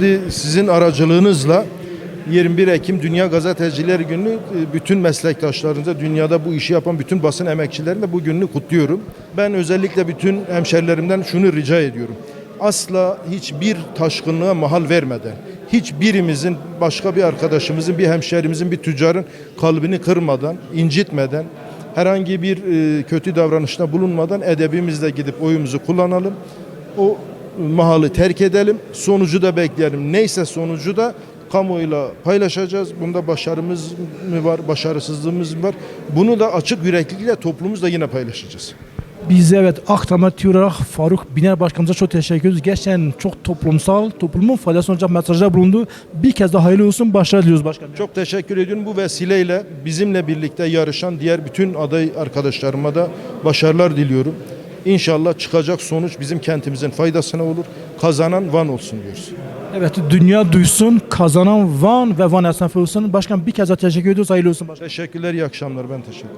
Şimdi sizin aracılığınızla 21 Ekim Dünya Gazeteciler Günü e, bütün meslektaşlarınıza, dünyada bu işi yapan bütün basın emekçilerine bu gününü kutluyorum. Ben özellikle bütün hemşerilerimden şunu rica ediyorum. Asla hiçbir taşkınlığa mahal vermeden, hiçbirimizin başka bir arkadaşımızın, bir hemşerimizin, bir tüccarın kalbini kırmadan, incitmeden, herhangi bir e, kötü davranışta bulunmadan edebimizle gidip oyumuzu kullanalım. O mahalı terk edelim. Sonucu da bekleyelim. Neyse sonucu da kamuoyuyla paylaşacağız. Bunda başarımız mı var, başarısızlığımız mı var? Bunu da açık yüreklilikle toplumumuzla yine paylaşacağız. Biz evet Akdamar TV olarak Faruk Biner Başkanımıza çok teşekkür ediyoruz. Gerçekten çok toplumsal, toplumun faydasına olacak mesajlar bulundu. Bir kez daha hayırlı olsun, başarılar diliyoruz başkanım. Çok teşekkür ediyorum. Bu vesileyle bizimle birlikte yarışan diğer bütün aday arkadaşlarıma da başarılar diliyorum. İnşallah çıkacak sonuç bizim kentimizin faydasına olur. Kazanan Van olsun diyoruz. Evet, dünya duysun, kazanan Van ve Van esnafı olsun. Başkan bir kez daha teşekkür ediyoruz, hayırlı olsun başkanım. Teşekkürler, iyi akşamlar. Ben teşekkür ederim.